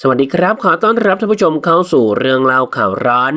สวัสดีครับ ขอต้อนรับท่านผู้ชมเข้าสู่เรื่องเล่าข่าวร้อน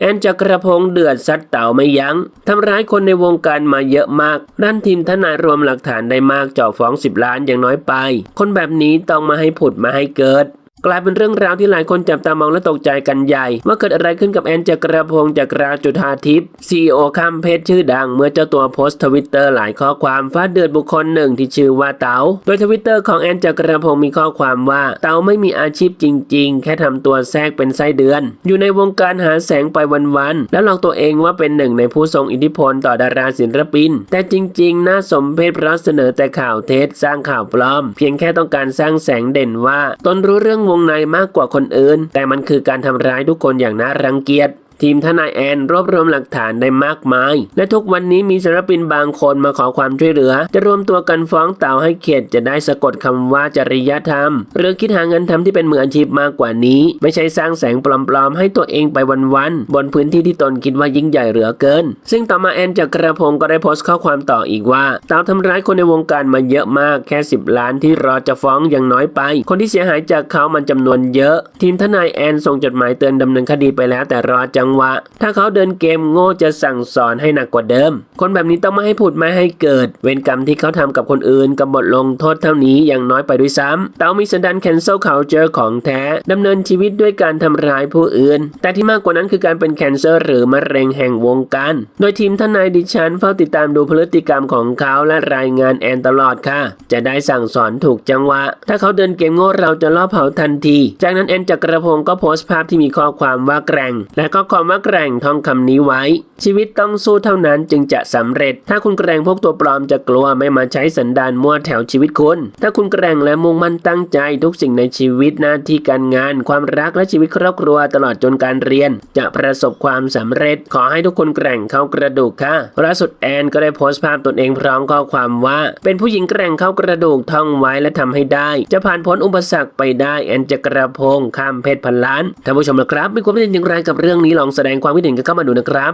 แอนจักรพงศ์เดือดซัดเต่าไม่ยัง้งทำร้ายคนในวงการมาเยอะมากด้านทีมทนายรวมหลักฐานได้มากเจ่อฟ้อง 10 ล้านอย่างน้อยไป คนแบบนี้ต้องมาให้ผุดมาให้เกิด กลายเป็นเรื่องราวที่หลายคนจับตามองและตกใจกันใหญ่ ว่าเกิดอะไรขึ้นกับแอนจักรพงศ์จากราจุธาทิพย์ซีอข้ามเพศชื่อดัง เมื่อเจ้าตัวโพสต์ทวิตเตอร์หลายข้อความฟาดเดือดบุคคลหนึ่งที่ชื่อว่าเต๋าโดยทวิตเตอร์ของแอนจักรพงศ์มีข้อความว่าเต๋าไม่มีอาชีพจริง ๆ แค่ทำตัวแทรกเป็นไส้เดือน อยู่ในวงการหาแสงไปวันๆแล้วหลอกตัวเองว่าเป็นหนึ่งในผู้ทรงอิทธิพลต่อดาราศิลปิน แต่จริง ๆ น่าสมเพชเพราะเสนอแต่ข่าวเท็จสร้างข่าวปลอม เพียงแค่ต้องการสร้างแสงเด่นว่าตนรู้เรื่องวงในมากกว่าคนอื่น แต่มันคือการทำร้ายทุกคนอย่างน่ารังเกียจ ทีมทนายแอนรวบรวมหลักฐานได้มากมาย และทุกวันนี้มีศิลปินบางคนมาขอความช่วยเหลือ จะรวมตัวกันฟ้องเต่าให้เขตจะได้สะกดคำว่าจริยธรรม หรือคิดหาเงินทำที่เป็นมืออาชีพมากกว่านี้ ไม่ใช่สร้างแสงปลอมๆให้ตัวเองไปวันๆบนพื้นที่ที่ตนคิดว่ายิ่งใหญ่เหลือเกิน ซึ่งต่อมาแอนจากกระพงก็ได้โพสต์ข้อความต่ออีกว่าเต่าทำร้ายคนในวงการมาเยอะมากแค่ 10 ล้านที่รอจะฟ้องยังน้อยไป คนที่เสียหายจากเขามันจำนวนเยอะ ทีมทนายแอนส่งจดหมายเตือนดำเนินคดีไปแล้วแต่รอจังหวะ ถ้าเขาเดินเกมโง่จะสั่งสอนให้หนักกว่าเดิม คนแบบนี้ต้องไม่ให้พูดไม่ให้เกิด เวรกรรมที่เขาทำกับคนอื่นกับบทลงโทษเท่านี้ยังน้อยไปด้วยซ้ำเตามีสันดาน cancel culture ของแท้ดำเนินชีวิตด้วยการทำร้ายผู้อื่น แต่ที่มากกว่านั้นคือการเป็นแคนเซอร์หรือมะเร็งแห่งวงการ โดยทีมทนายดิฉันเฝ้าติดตามดูพฤติกรรมของเขาและรายงานแอนตลอดค่ะ จะได้สั่งสอนถูกจังหวะ ถ้าเขาเดินเกมโง่เราจะล่อเผาทันที จากนั้นแอนจักรพงศ์ก็โพสต์ภาพที่มีข้อความว่าแกร่ง และก็ความว่าแกร่งท่องคำนี้ไว้ ชีวิตต้องสู้เท่านั้นจึงจะสำเร็จ ถ้าคุณแกร่งพวกตัวปลอมจะกลัวไม่มาใช้สันดานมั่วแถวชีวิตคุณ ถ้าคุณแกร่งและมุ่งมั่นตั้งใจทุกสิ่งในชีวิตหน้าที่การงาน ความรักและชีวิตครอบครัวตลอดจนการเรียน จะประสบความสำเร็จ ขอให้ทุกคนแกร่งเข้ากระดูกค่ะล่าสุดแอนก็ได้โพสต์ภาพตนเองพร้อมข้อความว่า เป็นผู้หญิงแกร่งเข้ากระดูกท่องไว้และทำให้ได้ จะผ่านพ้นอุปสรรคไปได้แอนจะกระพงข้ามเพศพันล้านท่านผู้ชมนะครับมีความเห็นอย่างไรกับเรื่องนี้หรลองแสดงความคิดเห็นกันเข้ามาดูนะครับ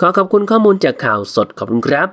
ขอขอบคุณข้อมูลจากข่าวสดขอบคุณครับ